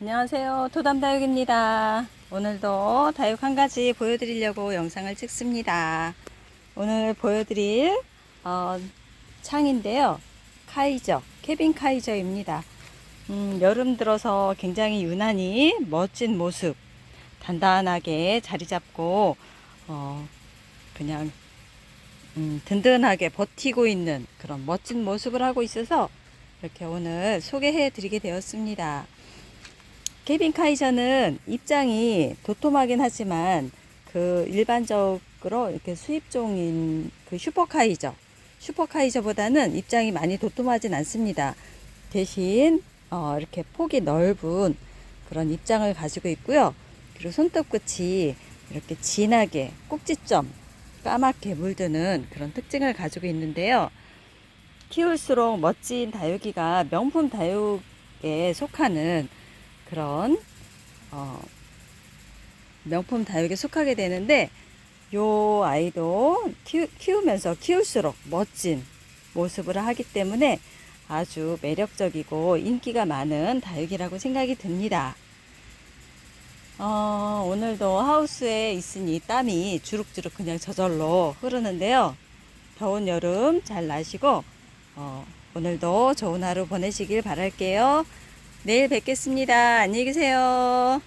안녕하세요. 토담다육입니다. 오늘도 다육 한 가지 보여드리려고 영상을 찍습니다. 오늘 보여드릴 어, 창인데요. 카이저, 케빈 카이저입니다. 음, 여름 들어서 굉장히 유난히 멋진 모습, 단단하게 자리 잡고 어, 그냥 음, 든든하게 버티고 있는 그런 멋진 모습을 하고 있어서 이렇게 오늘 소개해 드리게 되었습니다. 케빈 카이저는 입장이 도톰하긴 하지만 그 일반적으로 이렇게 수입종인 그 슈퍼카이저, 슈퍼카이저보다는 입장이 많이 도톰하진 않습니다. 대신 어, 이렇게 폭이 넓은 그런 입장을 가지고 있고요. 그리고 손톱 끝이 이렇게 진하게 꼭지점 까맣게 물드는 그런 특징을 가지고 있는데요. 키울수록 멋진 다육이가 명품 다육에 속하는 그런 어, 명품 다육에 속하게 되는데 요 아이도 키우, 키우 면서 키울수록 멋진 모습을 하기 때문에 아주 매력적이고 인기가 많은 다육이라고 생각이 듭니다. 어, 오늘도 하우스에 있으니 땀이 주룩주룩 그냥 저절로 흐르는데요. 더운 여름 잘 나시고 어, 오늘도 좋은 하루 보내시길 바랄게요. 내일 뵙겠습니다. 안녕히 계세요.